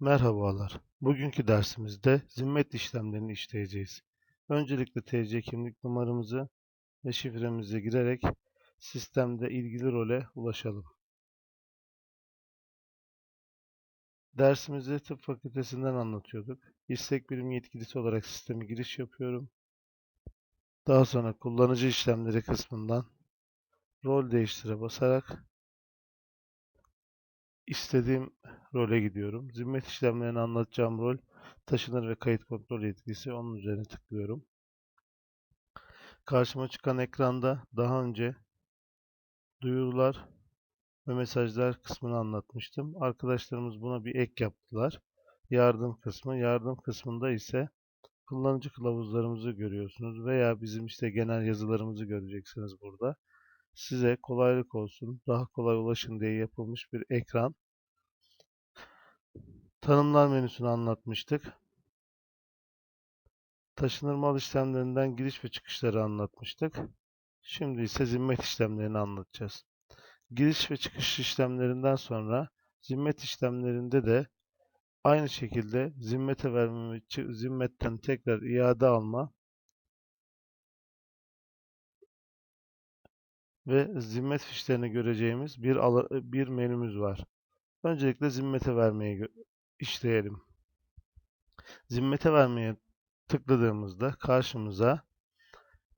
Merhabalar. Bugünkü dersimizde zimmet işlemlerini işleyeceğiz. Öncelikle TC kimlik numaramızı ve şifremizi girerek sistemde ilgili role ulaşalım. Dersimizi tıp fakültesinden anlatıyorduk. İstek birim yetkilisi olarak sisteme giriş yapıyorum. Daha sonra kullanıcı işlemleri kısmından rol değiştire basarak istediğim role gidiyorum. Zimmet işlemlerini anlatacağım rol taşınır ve kayıt kontrol yetkisi. Onun üzerine tıklıyorum. Karşıma çıkan ekranda daha önce duyurular ve mesajlar kısmını anlatmıştım. Arkadaşlarımız buna bir ek yaptılar. Yardım kısmı. Yardım kısmında ise kullanıcı kılavuzlarımızı görüyorsunuz veya bizim işte genel yazılarımızı göreceksiniz burada. Size kolaylık olsun, daha kolay ulaşın diye yapılmış bir ekran. Tanımlar menüsünü anlatmıştık. Taşınır mal işlemlerinden giriş ve çıkışları anlatmıştık. Şimdi ise zimmet işlemlerini anlatacağız. Giriş ve çıkış işlemlerinden sonra zimmet işlemlerinde de aynı şekilde zimmete verme zimmetten tekrar iade alma ve zimmet fişlerini göreceğimiz bir bir menümüz var. Öncelikle zimmete vermeyi işleyelim. Zimmete vermeye tıkladığımızda karşımıza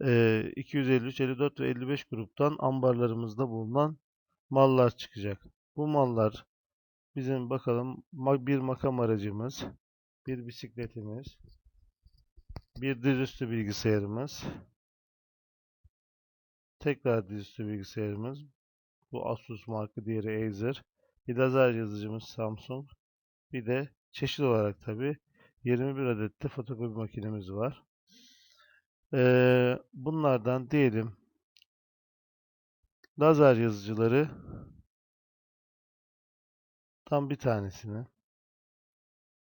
eee, 253, 54 ve 55 gruptan ambarlarımızda bulunan mallar çıkacak. Bu mallar bizim bakalım bir makam aracımız, bir bisikletimiz, bir dizüstü bilgisayarımız, tekrar dizüstü bilgisayarımız, bu Asus marka diğeri Acer, bir lazer yazıcımız Samsung, bir de çeşit olarak tabi 21 adet de fotokopi makinemiz var. Eee, bunlardan diyelim lazer yazıcıları tam bir tanesini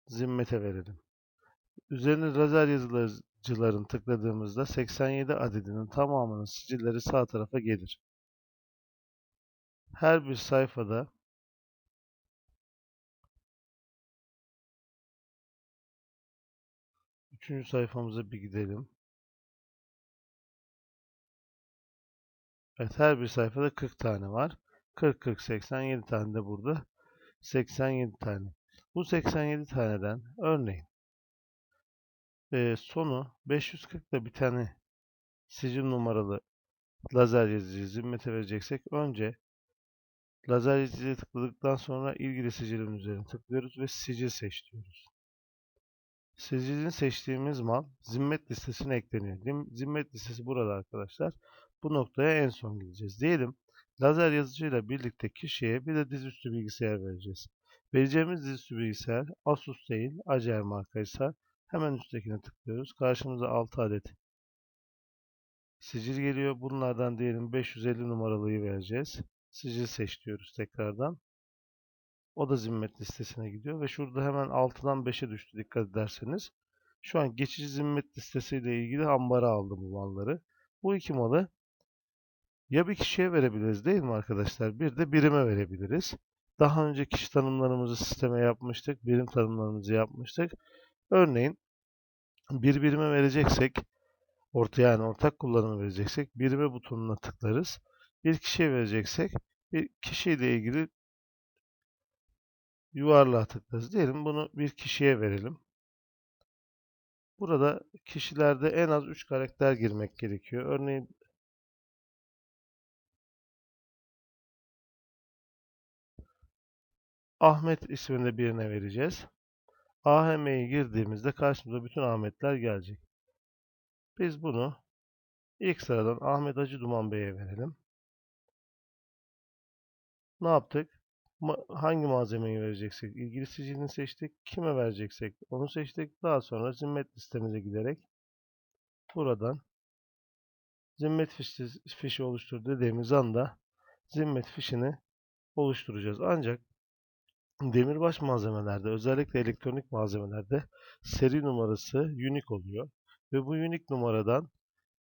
zimmete verelim. Üzerine lazer yazıcıların tıkladığımızda 87 adedinin tamamının sicilleri sağ tarafa gelir. Her bir sayfada üçüncü sayfamıza bir gidelim. Evet her bir sayfada 40 tane var. 40 40 87 tane de burada. 87 tane. Bu 87 taneden örneğin eee, sonu 540'da bir tane sicil numaralı lazer yazıcı zimmete vereceksek önce lazer yazıcıya tıkladıktan sonra ilgili sicilin üzerine tıklıyoruz ve sicil seç diyoruz. Sicilini seçtiğimiz mal zimmet listesine ekleniyor. Zimmet listesi burada arkadaşlar. Bu noktaya en son gideceğiz. Diyelim lazer yazıcıyla birlikte kişiye bir de dizüstü bilgisayar vereceğiz. Vereceğimiz dizüstü bilgisayar Asus değil, Acer markaysa hemen üsttekine tıklıyoruz. Karşımıza 6 adet sicil geliyor. Bunlardan diyelim 550 numaralıyı vereceğiz. Sicil seç diyoruz tekrardan. O da zimmet listesine gidiyor ve şurada hemen 6'dan 5'e düştü dikkat ederseniz. Şu an geçici zimmet listesiyle ilgili ambara aldım bu malları. Bu iki malı ya bir kişiye verebiliriz değil mi arkadaşlar? Bir de birime verebiliriz. Daha önce kişi tanımlarımızı sisteme yapmıştık. Birim tanımlarımızı yapmıştık. Örneğin bir birime vereceksek orta yani ortak kullanımı vereceksek birime butonuna tıklarız. Bir kişiye vereceksek bir kişiyle ilgili yuvarlığa tıklarız. Diyelim bunu bir kişiye verelim. Burada kişilerde en az 3 karakter girmek gerekiyor. Örneğin Ahmet isminde birine vereceğiz. AHM'yi girdiğimizde karşımıza bütün Ahmetler gelecek. Biz bunu ilk sıradan Ahmet Hacı Duman Bey'e verelim. Ne yaptık? Hangi malzemeyi vereceksek ilgili sicilini seçtik. Kime vereceksek onu seçtik. Daha sonra zimmet listemize giderek buradan zimmet fişi oluştur dediğimiz anda zimmet fişini oluşturacağız. Ancak demirbaş malzemelerde özellikle elektronik malzemelerde seri numarası unique oluyor. Ve bu unique numaradan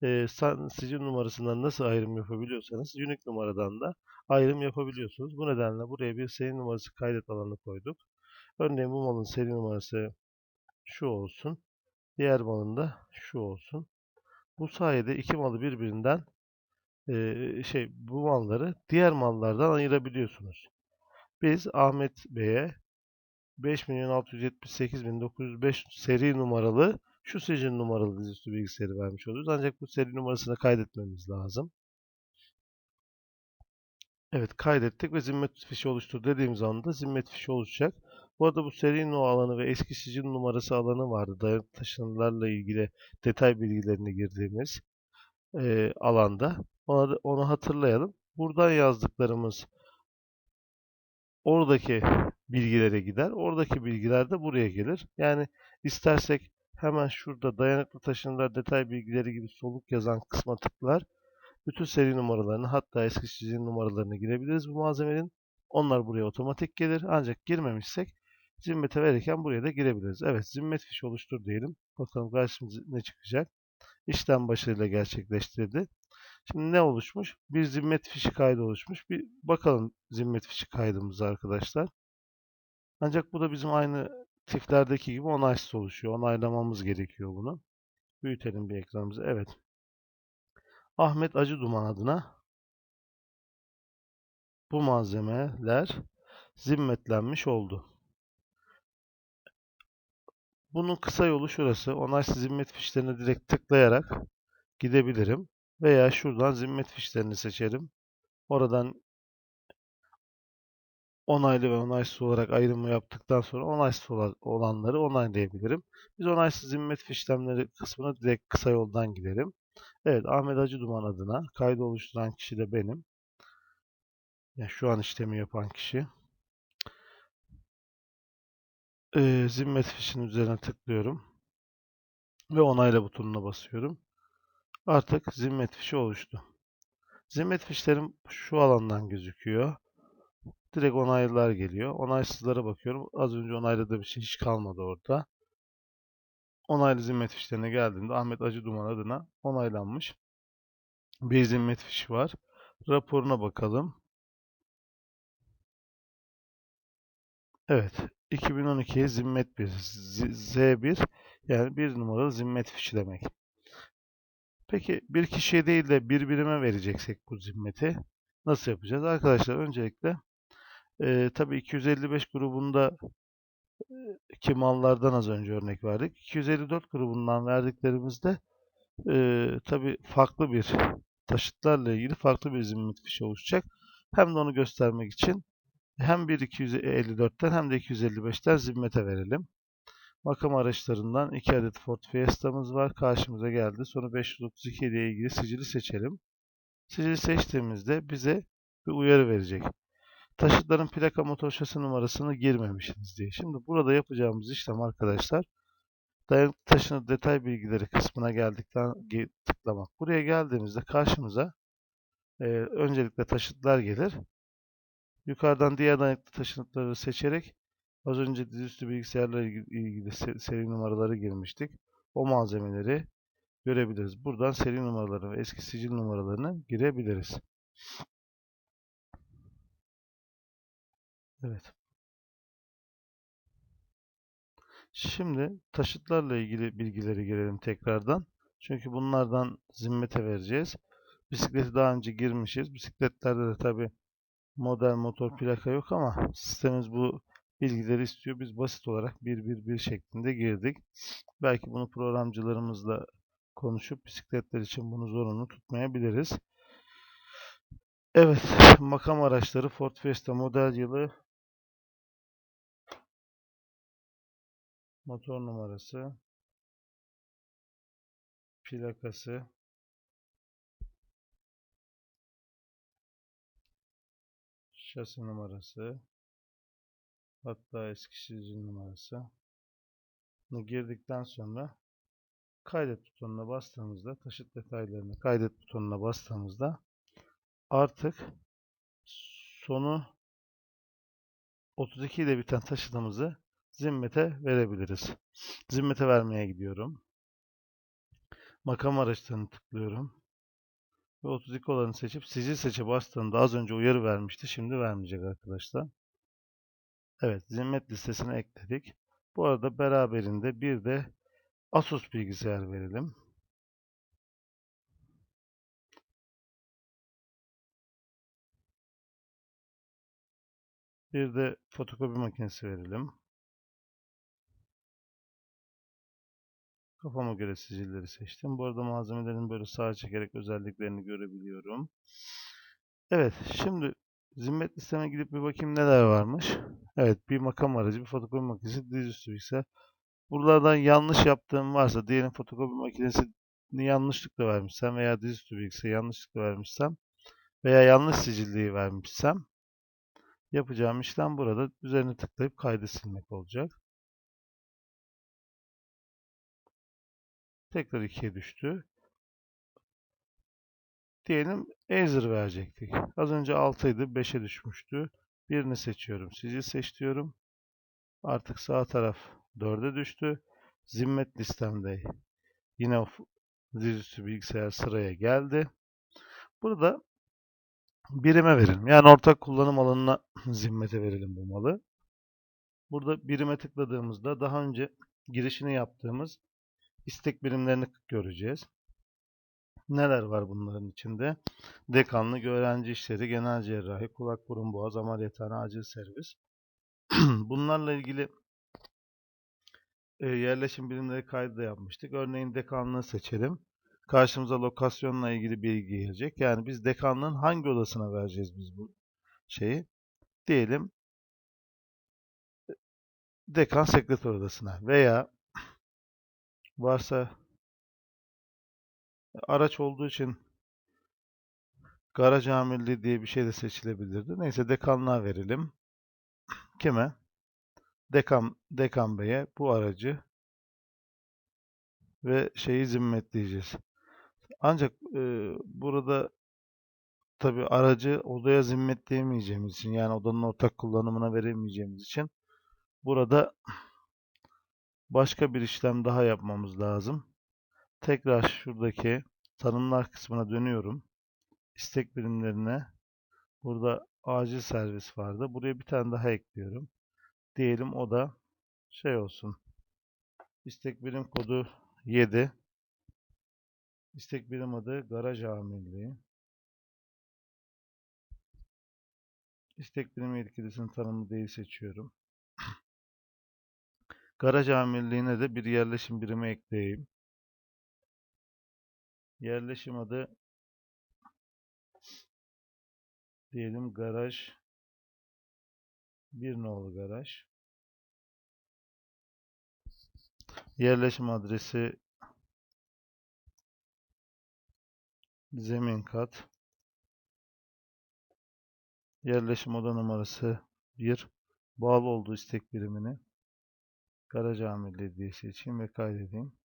e, sicil numarasından nasıl ayrım yapabiliyorsanız unique numaradan da ayrım yapabiliyorsunuz. Bu nedenle buraya bir seri numarası kaydet alanı koyduk. Örneğin bu malın seri numarası şu olsun. Diğer malın da şu olsun. Bu sayede iki malı birbirinden eee, şey bu malları diğer mallardan ayırabiliyorsunuz. Biz Ahmet Bey'e 5.678.905 seri numaralı şu sicil numaralı dizüstü bilgisayarı vermiş oluyoruz. Ancak bu seri numarasını kaydetmemiz lazım. Evet kaydettik ve zimmet fişi oluştur dediğimiz anda zimmet fişi oluşacak. Bu arada bu seri no alanı ve eski sicil numarası alanı vardı. Dayanıklı taşınırlarla ilgili detay bilgilerini girdiğimiz eee, alanda. Ona onu hatırlayalım. Buradan yazdıklarımız oradaki bilgilere gider. Oradaki bilgiler de buraya gelir. Yani istersek hemen şurada dayanıklı taşınırlar detay bilgileri gibi soluk yazan kısma tıklar. Bütün seri numaralarını hatta eski sicil numaralarını girebiliriz bu malzemenin. Onlar buraya otomatik gelir. Ancak girmemişsek zimmete verirken buraya da girebiliriz. Evet zimmet fişi oluştur diyelim. Bakalım karşımıza ne çıkacak. İşlem başarıyla gerçekleştirdi. Şimdi ne oluşmuş? Bir zimmet fişi kaydı oluşmuş. Bir bakalım zimmet fişi kaydımıza arkadaşlar. Ancak bu da bizim aynı tiflerdeki gibi onaysız oluşuyor. Onaylamamız gerekiyor bunu. Büyütelim bir ekranımızı. Evet. Ahmet Acı Duman adına bu malzemeler zimmetlenmiş oldu. Bunun kısa yolu şurası. Onaysız zimmet fişlerine direkt tıklayarak gidebilirim. Veya şuradan zimmet fişlerini seçerim. Oradan onaylı ve onaysız olarak ayrımı yaptıktan sonra onaysız ola- olanları onaylayabilirim. Biz onaysız zimmet fişlemleri kısmına direkt kısa yoldan gidelim. Evet, Ahmet Acı Duman adına kaydı oluşturan kişi de benim. Yani şu an işlemi yapan kişi. Ee, zimmet fişinin üzerine tıklıyorum. Ve onayla butonuna basıyorum. Artık zimmet fişi oluştu. Zimmet fişlerim şu alandan gözüküyor. Direkt onaylılar geliyor. Onaysızlara bakıyorum. Az önce onayladığım bir şey hiç kalmadı orada. Onaylı zimmet fişlerine geldiğimde Ahmet Acı Duman adına onaylanmış bir zimmet fişi var. Raporuna bakalım. Evet. 2012'ye zimmet 1. Z1 yani bir numaralı zimmet fişi demek. Peki bir kişiye değil de bir birime vereceksek bu zimmeti nasıl yapacağız? Arkadaşlar öncelikle e, tabii 255 grubunda ki mallardan az önce örnek verdik. 254 grubundan verdiklerimizde e, tabii farklı bir taşıtlarla ilgili farklı bir zimmet fişi oluşacak. Hem de onu göstermek için hem bir 254'ten hem de 255'ten zimmete verelim. Makam araçlarından 2 adet Ford Fiesta'mız var. Karşımıza geldi. Sonra 532 ile ilgili sicili seçelim. Sicili seçtiğimizde bize bir uyarı verecek. Taşıtların plaka motor şasi numarasını girmemişsiniz diye. Şimdi burada yapacağımız işlem arkadaşlar dayanıklı taşınır detay bilgileri kısmına geldikten tıklamak. Buraya geldiğimizde karşımıza e, öncelikle taşıtlar gelir. Yukarıdan diğer dayanıklı taşınıtları seçerek az önce dizüstü bilgisayarla ilgili seri numaraları girmiştik. O malzemeleri görebiliriz. Buradan seri numaraları ve eski sicil numaralarını girebiliriz. Evet. Şimdi taşıtlarla ilgili bilgileri girelim tekrardan. Çünkü bunlardan zimmete vereceğiz. Bisikleti daha önce girmişiz. Bisikletlerde de tabi model motor plaka yok ama sistemimiz bu bilgileri istiyor. Biz basit olarak 111 şeklinde girdik. Belki bunu programcılarımızla konuşup bisikletler için bunu zorunlu tutmayabiliriz. Evet, makam araçları Ford Fiesta model yılı motor numarası plakası şasi numarası hatta eski sicil numarası girdikten sonra kaydet butonuna bastığımızda taşıt detaylarını kaydet butonuna bastığımızda artık sonu 32 ile biten taşıtımızı zimmete verebiliriz. Zimmete vermeye gidiyorum. Makam araçlarını tıklıyorum. Ve 32 olanı seçip sicil seçe bastığımda az önce uyarı vermişti. Şimdi vermeyecek arkadaşlar. Evet, zimmet listesine ekledik. Bu arada beraberinde bir de Asus bilgisayar verelim. Bir de fotokopi makinesi verelim. Kafama göre sicilleri seçtim. Bu arada malzemelerin böyle sağa çekerek özelliklerini görebiliyorum. Evet, şimdi zimmet listeme gidip bir bakayım neler varmış. Evet, bir makam aracı, bir fotokopi makinesi, dizüstü bilgisayar. Buralardan yanlış yaptığım varsa, diyelim fotokopi makinesini yanlışlıkla vermişsem veya dizüstü bilgisayarı yanlışlıkla vermişsem veya yanlış sicilliği vermişsem yapacağım işlem burada üzerine tıklayıp kaydı silmek olacak. Tekrar 2'ye düştü. Diyelim Acer verecektik. Az önce 6 idi, 5'e düşmüştü. Birini seçiyorum. Sicil seç diyorum. Artık sağ taraf 4'e düştü. Zimmet listemde yine dizüstü bilgisayar sıraya geldi. Burada birime verelim. Yani ortak kullanım alanına zimmete verelim bu malı. Burada birime tıkladığımızda daha önce girişini yaptığımız istek birimlerini göreceğiz. Neler var bunların içinde? Dekanlık, öğrenci işleri, genel cerrahi, kulak burun boğaz, ameliyathane, acil servis. Bunlarla ilgili e, yerleşim birimleri kaydı da yapmıştık. Örneğin dekanlığı seçelim. Karşımıza lokasyonla ilgili bilgi gelecek. Yani biz dekanlığın hangi odasına vereceğiz biz bu şeyi? Diyelim dekan sekreter odasına veya varsa araç olduğu için garaj amirliği diye bir şey de seçilebilirdi. Neyse dekanlığa verelim. Kime? Dekan, Dekan Bey'e bu aracı ve şeyi zimmetleyeceğiz. Ancak e, burada tabi aracı odaya zimmetleyemeyeceğimiz için yani odanın ortak kullanımına veremeyeceğimiz için burada başka bir işlem daha yapmamız lazım. Tekrar şuradaki tanımlar kısmına dönüyorum. İstek birimlerine burada acil servis vardı. Buraya bir tane daha ekliyorum. Diyelim o da şey olsun. İstek birim kodu 7. İstek birim adı garaj amirliği. İstek birim yetkilisinin tanımı değil seçiyorum. Garaj amirliğine de bir yerleşim birimi ekleyeyim. Yerleşim adı diyelim garaj bir nolu garaj. Yerleşim adresi zemin kat. Yerleşim oda numarası 1. Bağlı olduğu istek birimini garaj amirliği diye seçeyim ve kaydedeyim.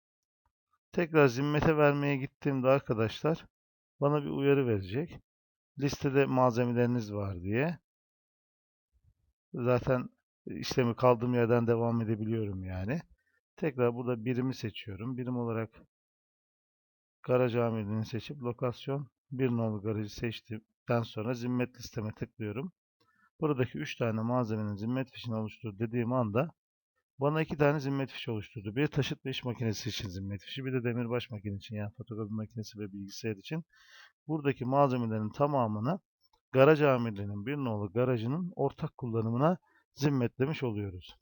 Tekrar zimmete vermeye gittiğimde arkadaşlar bana bir uyarı verecek. Listede malzemeleriniz var diye. Zaten işlemi kaldığım yerden devam edebiliyorum yani. Tekrar burada birimi seçiyorum. Birim olarak garaj amirliğini seçip lokasyon bir nolu garajı seçtikten sonra zimmet listeme tıklıyorum. Buradaki 3 tane malzemenin zimmet fişini oluştur dediğim anda bana 2 tane zimmet fişi oluşturdu. Bir taşıt iş makinesi için zimmet fişi, bir de demirbaş makine için yani fotokopi makinesi ve bilgisayar için. Buradaki malzemelerin tamamını garaj amirliğinin bir nolu garajının ortak kullanımına zimmetlemiş oluyoruz.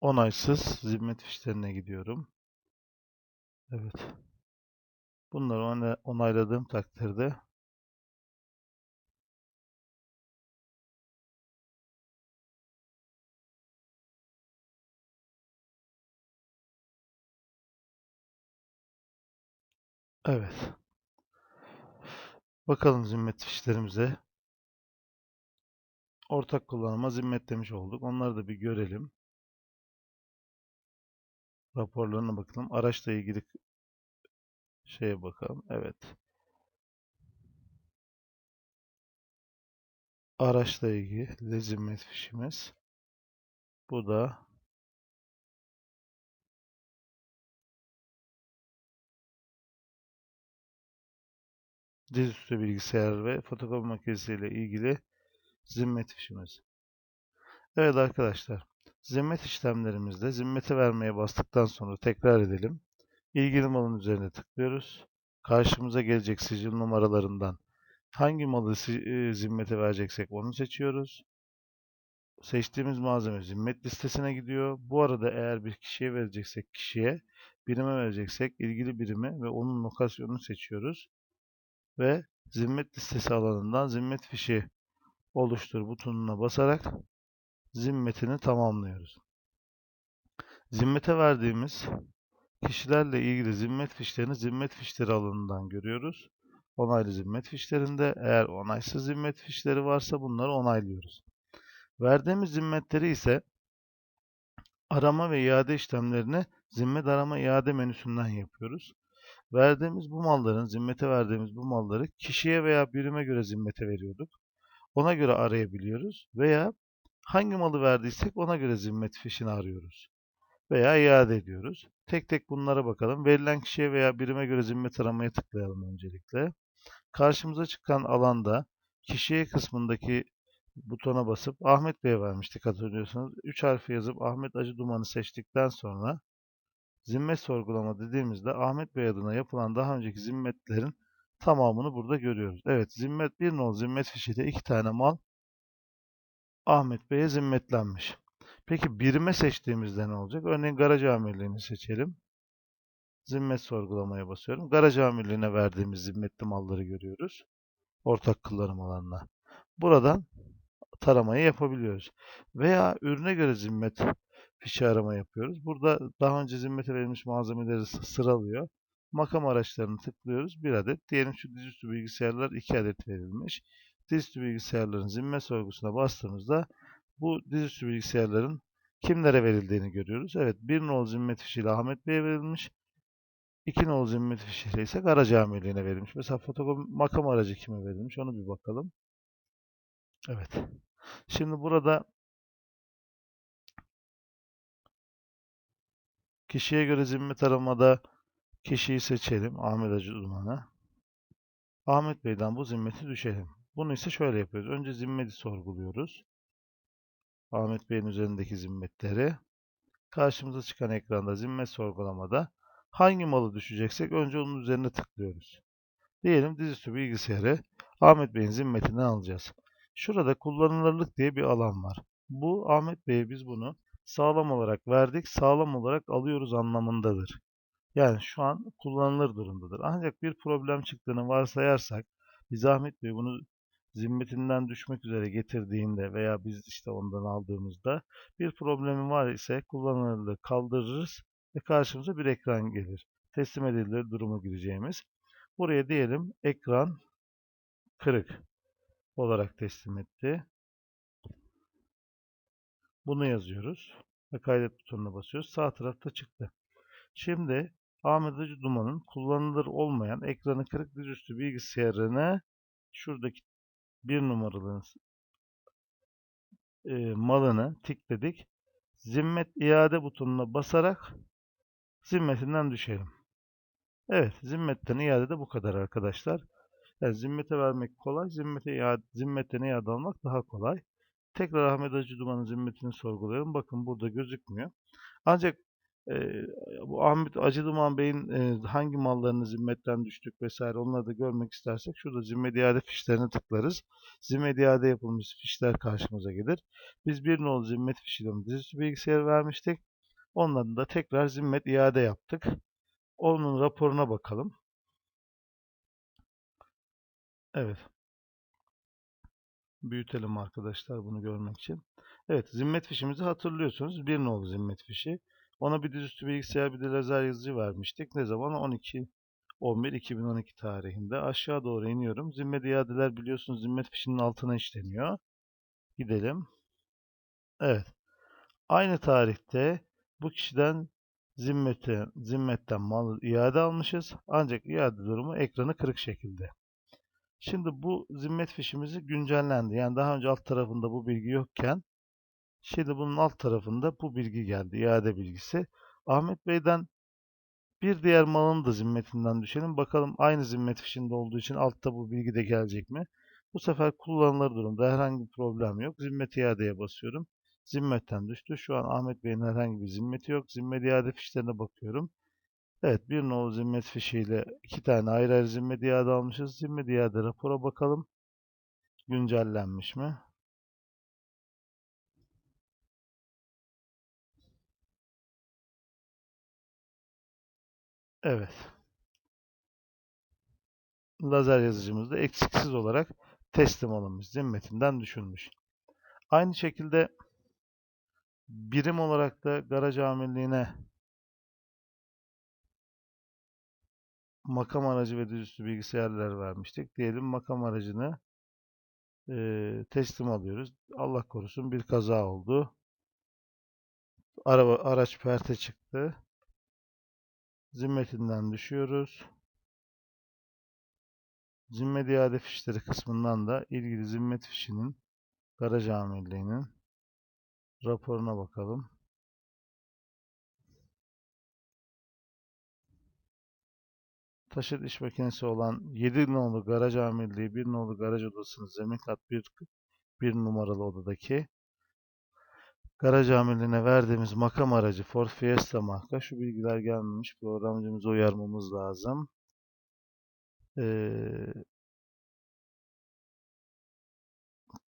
Onaysız zimmet fişlerine gidiyorum. Evet. Bunları onayladığım takdirde Evet. Bakalım zimmet fişlerimize. Ortak kullanıma zimmetlemiş olduk. Onları da bir görelim. Raporlarına bakalım. Araçla ilgili şeye bakalım. Evet. Araçla ilgili zimmet fişimiz. Bu da dizüstü bilgisayar ve fotokopi makinesi ile ilgili zimmet fişimiz. Evet arkadaşlar, zimmet işlemlerimizde zimmete vermeye bastıktan sonra tekrar edelim. İlgili malın üzerine tıklıyoruz. Karşımıza gelecek sicil numaralarından hangi malı e, zimmete vereceksek onu seçiyoruz. Seçtiğimiz malzeme zimmet listesine gidiyor. Bu arada eğer bir kişiye vereceksek kişiye, birime vereceksek ilgili birimi ve onun lokasyonunu seçiyoruz. Ve zimmet listesi alanından zimmet fişi oluştur butonuna basarak zimmetini tamamlıyoruz. Zimmete verdiğimiz kişilerle ilgili zimmet fişlerini zimmet fişleri alanından görüyoruz. Onaylı zimmet fişlerinde eğer onaysız zimmet fişleri varsa bunları onaylıyoruz. Verdiğimiz zimmetleri ise arama ve iade işlemlerini zimmet arama iade menüsünden yapıyoruz. Verdiğimiz bu malların, zimmete verdiğimiz bu malları kişiye veya birime göre zimmete veriyorduk. Ona göre arayabiliyoruz veya hangi malı verdiysek ona göre zimmet fişini arıyoruz veya iade ediyoruz. Tek tek bunlara bakalım. Verilen kişiye veya birime göre zimmet aramaya tıklayalım öncelikle. Karşımıza çıkan alanda kişiye kısmındaki butona basıp Ahmet Bey'e vermiştik hatırlıyorsanız. 3 harfi yazıp Ahmet Acı Duman'ı seçtikten sonra zimmet sorgulama dediğimizde Ahmet Bey adına yapılan daha önceki zimmetlerin tamamını burada görüyoruz. Evet zimmet bir nol zimmet fişiyle iki tane mal Ahmet Bey'e zimmetlenmiş. Peki birime seçtiğimizde ne olacak? Örneğin garaj amirliğini seçelim. Zimmet sorgulamaya basıyorum. Garaj amirliğine verdiğimiz zimmetli malları görüyoruz. Ortak kullanım alanına. Buradan taramayı yapabiliyoruz. Veya ürüne göre zimmet fişi arama yapıyoruz. Burada daha önce zimmete verilmiş malzemeleri sı- sıralıyor. Makam araçlarını tıklıyoruz. Bir adet. Diyelim şu dizüstü bilgisayarlar iki adet verilmiş. Dizüstü bilgisayarların zimmet sorgusuna bastığımızda bu dizüstü bilgisayarların kimlere verildiğini görüyoruz. Evet, bir nol zimmet fişiyle Ahmet Bey'e verilmiş. 2 nol zimmet fişiyle ise garaj amirliğine verilmiş. Mesela fotokopi makam aracı kime verilmiş onu bir bakalım. Evet. Şimdi burada kişiye göre zimmet aramada kişiyi seçelim. Ahmet Acı Uzmanı. Ahmet Bey'den bu zimmeti düşelim. Bunu ise şöyle yapıyoruz. Önce zimmeti sorguluyoruz. Ahmet Bey'in üzerindeki zimmetleri. Karşımıza çıkan ekranda zimmet sorgulamada hangi malı düşeceksek önce onun üzerine tıklıyoruz. Diyelim dizüstü bilgisayarı Ahmet Bey'in zimmetinden alacağız. Şurada kullanılırlık diye bir alan var. Bu Ahmet Bey'e biz bunu sağlam olarak verdik, sağlam olarak alıyoruz anlamındadır. Yani şu an kullanılır durumdadır. Ancak bir problem çıktığını varsayarsak biz Ahmet Bey bunu zimmetinden düşmek üzere getirdiğinde veya biz işte ondan aldığımızda bir problemi var ise kullanılırlığı kaldırırız ve karşımıza bir ekran gelir. Teslim edilir duruma gireceğimiz. Buraya diyelim ekran kırık olarak teslim etti. Bunu yazıyoruz ve kaydet butonuna basıyoruz. Sağ tarafta çıktı. Şimdi Ahmet Acı Duman'ın kullanılır olmayan ekranı kırık dizüstü bilgisayarını şuradaki bir numaralı e, malını tikledik. Zimmet iade butonuna basarak zimmetinden düşelim. Evet, zimmetten iade de bu kadar arkadaşlar. Yani zimmete vermek kolay, zimmete iade, zimmetten iade almak daha kolay. Tekrar Ahmet Acı Duman'ın zimmetini sorgulayalım. Bakın burada gözükmüyor. Ancak e, bu Ahmet Acı Duman Bey'in e, hangi mallarını zimmetten düştük vesaire onları da görmek istersek şurada zimmet iade fişlerine tıklarız. Zimmet iade yapılmış fişler karşımıza gelir. Biz bir nolu zimmet fişiyle dizüstü bilgisayarı vermiştik. Onların da tekrar zimmet iade yaptık. Onun raporuna bakalım. Evet. Büyütelim arkadaşlar bunu görmek için. Evet, zimmet fişimizi hatırlıyorsunuz. Bir nolu zimmet fişi. Ona bir dizüstü bilgisayar bir de lazer yazıcı vermiştik. Ne zaman? 12 11 2012 tarihinde. Aşağı doğru iniyorum. Zimmet iadeler biliyorsunuz zimmet fişinin altına işleniyor. Gidelim. Evet. Aynı tarihte bu kişiden zimmete, zimmetten mal iade almışız. Ancak iade durumu ekranı kırık şekilde. Şimdi bu zimmet fişimizi güncellendi. Yani daha önce alt tarafında bu bilgi yokken şimdi bunun alt tarafında bu bilgi geldi. iade bilgisi. Ahmet Bey'den Bir diğer malın da zimmetinden düşelim. Bakalım aynı zimmet fişinde olduğu için altta bu bilgi de gelecek mi? Bu sefer kullanılır durumda herhangi bir problem yok. Zimmet iadeye basıyorum. Zimmetten düştü. Şu an Ahmet Bey'in herhangi bir zimmeti yok. Zimmet iade fişlerine bakıyorum. Evet bir nolu zimmet fişiyle iki tane ayrı ayrı zimmet iade almışız. Zimmet iade rapora bakalım. Güncellenmiş mi? Evet. Lazer yazıcımız da eksiksiz olarak teslim alınmış. Zimmetinden düşülmüş. Aynı şekilde birim olarak da garaj amirliğine makam aracı ve dizüstü bilgisayarlar vermiştik. Diyelim makam aracını e, teslim alıyoruz. Allah korusun bir kaza oldu. Araba, araç perte çıktı. Zimmetinden düşüyoruz. Zimmet iade fişleri kısmından da ilgili zimmet fişinin garaj amirliğinin raporuna bakalım. Taşıt iş makinesi olan 7 nolu garaj amirliği, 1 nolu garaj odasının zemin kat 1, 1 numaralı odadaki garaj amirliğine verdiğimiz makam aracı Ford Fiesta marka. Şu bilgiler gelmemiş. Programcımızı uyarmamız lazım. Ee,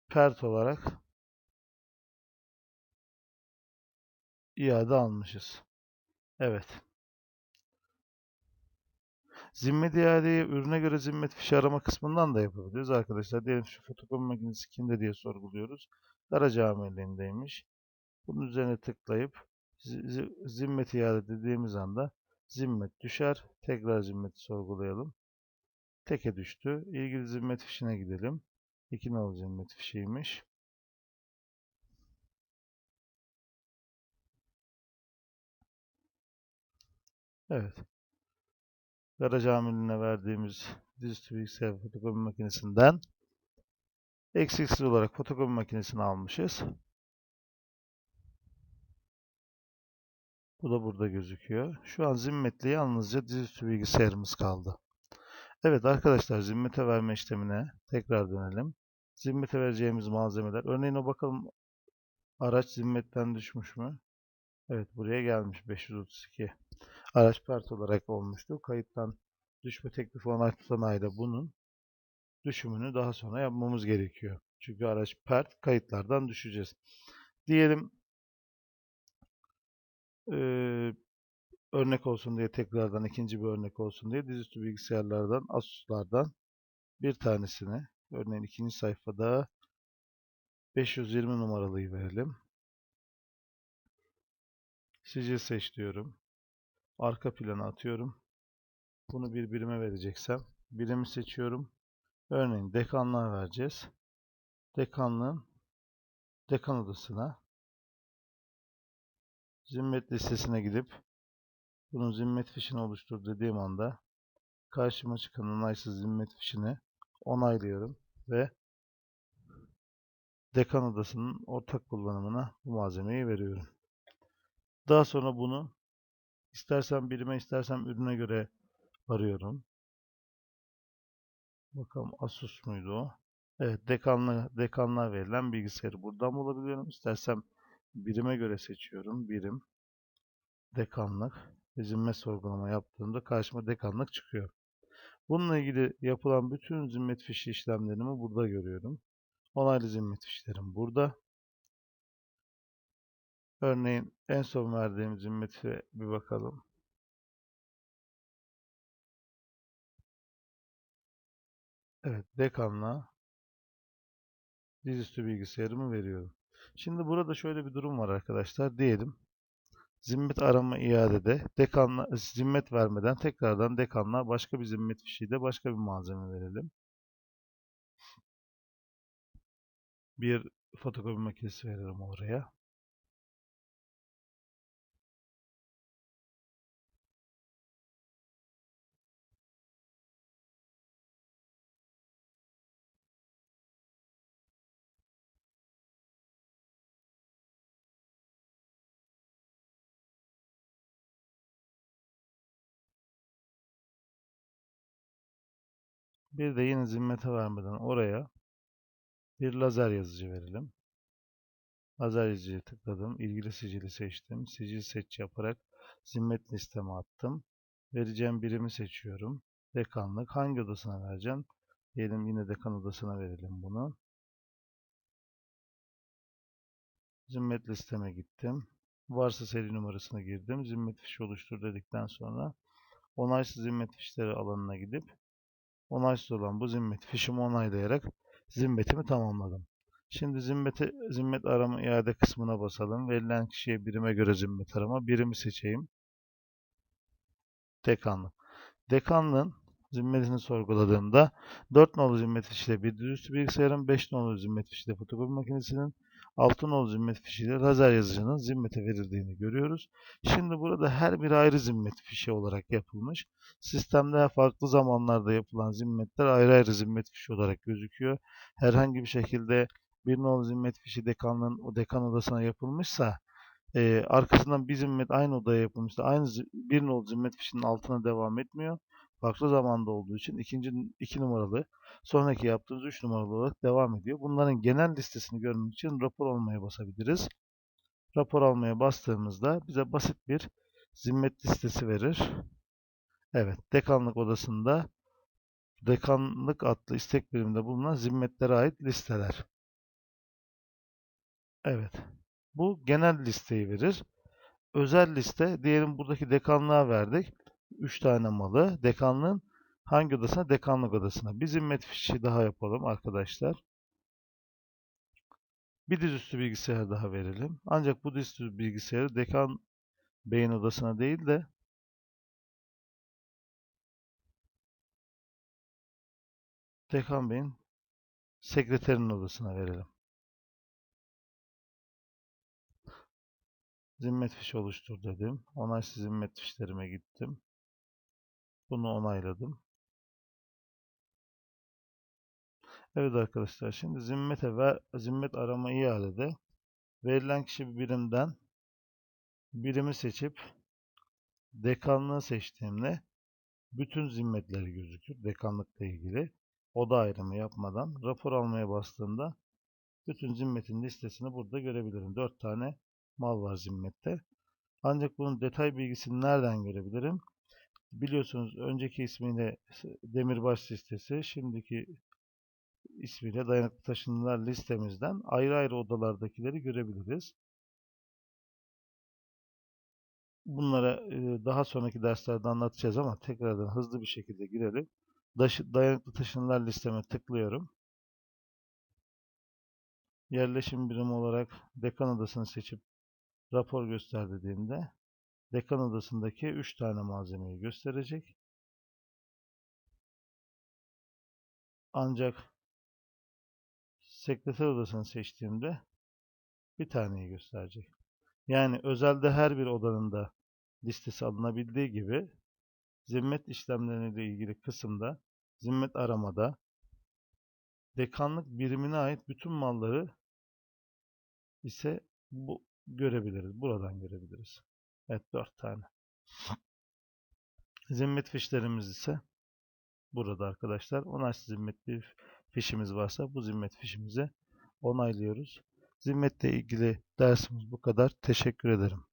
pert olarak iade almışız. Evet. Zimmet iadeyi ürüne göre zimmet fişi arama kısmından da yapabiliyoruz arkadaşlar. Diyelim şu fotokopi makinesi kimde diye sorguluyoruz. Garaj amirliğindeymiş. Bunun üzerine tıklayıp zimmet iade dediğimiz anda zimmet düşer. Tekrar zimmeti sorgulayalım. Teke düştü. İlgili zimmet fişine gidelim. 2 nolu zimmet fişiymiş. Evet. Garaj amirliğine verdiğimiz dizüstü bilgisayar fotokopi makinesinden eksiksiz olarak fotokopi makinesini almışız. Bu da burada gözüküyor. Şu an zimmetli yalnızca dizüstü bilgisayarımız kaldı. Evet arkadaşlar zimmete verme işlemine tekrar dönelim. Zimmete vereceğimiz malzemeler. Örneğin o bakalım araç zimmetten düşmüş mü? Evet buraya gelmiş 532. Araç pert olarak olmuştu. Kayıttan düşme teklifi onay tutan ayda bunun düşümünü daha sonra yapmamız gerekiyor. Çünkü araç pert kayıtlardan düşeceğiz. Diyelim ee, örnek olsun diye tekrardan ikinci bir örnek olsun diye dizüstü bilgisayarlardan, Asus'lardan bir tanesini örneğin ikinci sayfada 520 numaralıyı verelim. Sicil seç diyorum. Arka plana atıyorum. Bunu bir birime vereceksem birimi seçiyorum. Örneğin dekanlığa vereceğiz. Dekanlığın dekan odasına zimmet listesine gidip bunun zimmet fişini oluştur dediğim anda karşıma çıkan onaysız zimmet fişini onaylıyorum ve dekan odasının ortak kullanımına bu malzemeyi veriyorum. Daha sonra bunu istersen birime istersen ürüne göre arıyorum. Bakalım Asus muydu o? Evet, dekanlı, dekanlığa verilen bilgisayarı buradan bulabiliyorum. İstersem birime göre seçiyorum. Birim, dekanlık ve zimmet sorgulama yaptığımda karşıma dekanlık çıkıyor. Bununla ilgili yapılan bütün zimmet fişi işlemlerimi burada görüyorum. Onaylı zimmet fişlerim burada. Örneğin en son verdiğim zimmeti bir bakalım. Evet, dekanla dizüstü bilgisayarımı veriyorum. Şimdi burada şöyle bir durum var arkadaşlar. Diyelim zimmet arama iadede dekanla zimmet vermeden tekrardan dekanla başka bir zimmet fişiyle başka bir malzeme verelim. Bir fotokopi makinesi verelim oraya. Bir de yine zimmete vermeden oraya bir lazer yazıcı verelim. Lazer yazıcıya tıkladım. İlgili sicili seçtim. Sicil seç yaparak zimmet listeme attım. Vereceğim birimi seçiyorum. Dekanlık. Hangi odasına vereceğim? Diyelim yine dekan odasına verelim bunu. Zimmet listeme gittim. Varsa seri numarasına girdim. Zimmet fişi oluştur dedikten sonra onaysız zimmet fişleri alanına gidip onaysız olan bu zimmet fişimi onaylayarak zimmetimi tamamladım. Şimdi zimmeti, zimmet arama iade kısmına basalım. Verilen kişiye birime göre zimmet arama. Birimi seçeyim. Dekanlık. Dekanlığın zimmetini sorguladığımda 4 nolu zimmet fişiyle bir dizüstü bilgisayarın, 5 nolu zimmet fişiyle fotokopi makinesinin, 6 nolu zimmet fişiyle lazer yazıcının zimmete verildiğini görüyoruz. Şimdi burada her bir ayrı zimmet fişi olarak yapılmış. Sistemde farklı zamanlarda yapılan zimmetler ayrı ayrı zimmet fişi olarak gözüküyor. Herhangi bir şekilde bir nolu zimmet fişi dekanlığın o dekan odasına yapılmışsa e, arkasından bir zimmet aynı odaya yapılmışsa aynı bir nolu zimmet fişinin altına devam etmiyor. Farklı zamanda olduğu için ikinci iki numaralı sonraki yaptığımız 3 numaralı olarak devam ediyor. Bunların genel listesini görmek için rapor almaya basabiliriz. Rapor almaya bastığımızda bize basit bir zimmet listesi verir. Evet, dekanlık odasında dekanlık adlı istek biriminde bulunan zimmetlere ait listeler. Evet. Bu genel listeyi verir. Özel liste, diyelim buradaki dekanlığa verdik. 3 tane malı. Dekanlığın hangi odasına? Dekanlık odasına. Bir zimmet fişi daha yapalım arkadaşlar. Bir dizüstü bilgisayar daha verelim. Ancak bu dizüstü bilgisayarı dekan beyin odasına değil de dekan beyin sekreterinin odasına verelim. Zimmet fişi oluştur dedim. Onaysız zimmet fişlerime gittim. Bunu onayladım. Evet arkadaşlar şimdi zimmete ve zimmet arama iadede verilen kişi birimden birimi seçip dekanlığı seçtiğimde bütün zimmetleri gözükür. Dekanlıkla ilgili oda ayrımı yapmadan rapor almaya bastığımda bütün zimmetin listesini burada görebilirim. 4 tane mal var zimmette. Ancak bunun detay bilgisini nereden görebilirim? Biliyorsunuz önceki ismiyle demirbaş listesi, şimdiki ismiyle dayanıklı taşınırlar listemizden ayrı ayrı odalardakileri görebiliriz. Bunlara e, daha sonraki derslerde anlatacağız ama tekrardan hızlı bir şekilde girelim. Dayanıklı taşınırlar listeme tıklıyorum. Yerleşim birimi olarak dekan odasını seçip rapor göster dediğimde dekan odasındaki 3 tane malzemeyi gösterecek. Ancak sekreter odasını seçtiğimde bir taneyi gösterecek. Yani özelde her bir odanın da listesi alınabildiği gibi zimmet işlemleriyle ilgili kısımda zimmet aramada dekanlık birimine ait bütün malları ise bu görebiliriz. Buradan görebiliriz. Evet 4 tane. Zimmet fişlerimiz ise burada arkadaşlar. Onaysız zimmet bir fişimiz varsa bu zimmet fişimizi onaylıyoruz. Zimmetle ilgili dersimiz bu kadar. Teşekkür ederim.